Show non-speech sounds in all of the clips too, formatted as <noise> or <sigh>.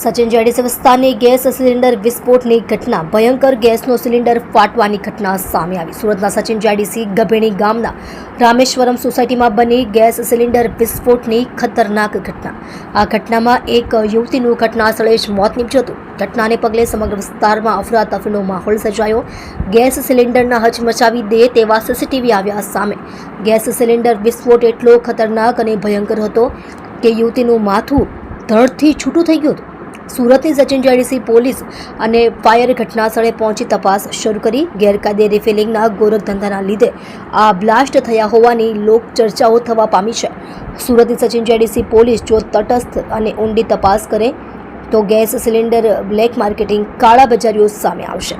Sachin JDC વિસ્તારની gas cylinder વિસ્ફોટની ઘટના, ભયંકર ગેસનો સિલિન્ડર ફાટવાની ઘટના સામે આવી. સુરતના સચિન જાડીસી ગભેણી ગામના રામેશ્વરમ સોસાયટીમાં બની ગેસ સિલિન્ડર વિસ્ફોટની ખતરનાક ઘટના. આ ઘટનામાં એક યુવતીનું ઘટના સ્થળે જ મોત નીપજ્યું હતું. ઘટનાને પગલે સમગ્ર વિસ્તારમાં અફરાતફરીનો માહોલ સર્જાયો. ગેસ સિલિન્ડરના હચમચાવી દે તેવા સીસીટીવી આવ્યા સામે. ગેસ સિલિન્ડર વિસ્ફોટ એટલો ખતરનાક અને ભયંકર હતો કે યુવતીનું માથું ધડથી છૂટું થઈ ગયું હતું. સુરતની સચિનજીઆઈડીસી પોલીસ અને ફાયરે ઘટનાસ્થળે પહોંચી તપાસ શરૂ કરી. ગેરકાયદે રિફિલિંગના ગોરખધંધાના લીધે આ બ્લાસ્ટ થયા હોવાની લોક ચર્ચાઓ થવા પામી છે. સુરતની સચિનજીઆઈડીસી પોલીસ જો તટસ્થ અને ઊંડી તપાસ કરે, તો ગેસ સિલિન્ડર, બ્લેક માર્કેટિંગ, કાળા બજારીઓ સામે આવશે.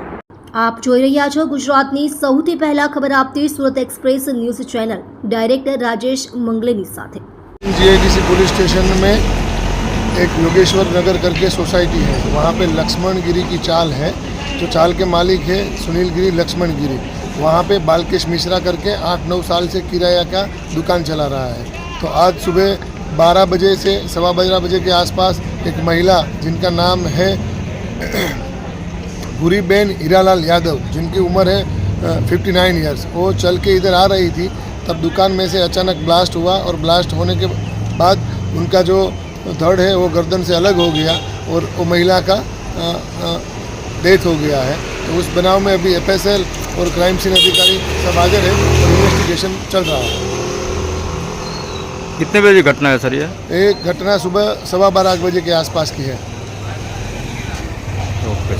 આપ જોઈ રહ્યા છો ગુજરાતની સૌથી પહેલા ખબર આપતી Surat express news channel. Director Rajesh મંગલેની સાથે. જીઆઈડીસી પોલીસ સ્ટેશન મેં एक योगेश्वर नगर करके सोसाइटी है। वहाँ पे लक्ष्मण गिरी की चाल है। जो चाल के मालिक है, सुनील गिरी, लक्ष्मण गिरी। वहाँ पे बालकेश मिश्रा करके आठ नौ साल से किराया का दुकान चला रहा है। तो आज सुबह बारह बजे से सवा बारह बजे के आसपास एक महिला जिनका नाम है <clears throat> भूरीबेन हीरालाल यादव, जिनकी उम्र है फिफ्टी नाइन ईयर्स वो चल के इधर आ रही थी, तब दुकान में से अचानक ब्लास्ट हुआ और ब्लास्ट होने के बाद उनका जो तो धड़ है वो गर्दन से अलग हो गया और वो महिला का डेथ हो गया है। तो उस बनाव में अभी एफएसएल और क्राइम सीन अधिकारी सब हाजिर है और इन्वेस्टिगेशन चल रहा है। कितने बजे घटना है सर ये? एक घटना सुबह सवा बारह बजे के आसपास की है। ओके।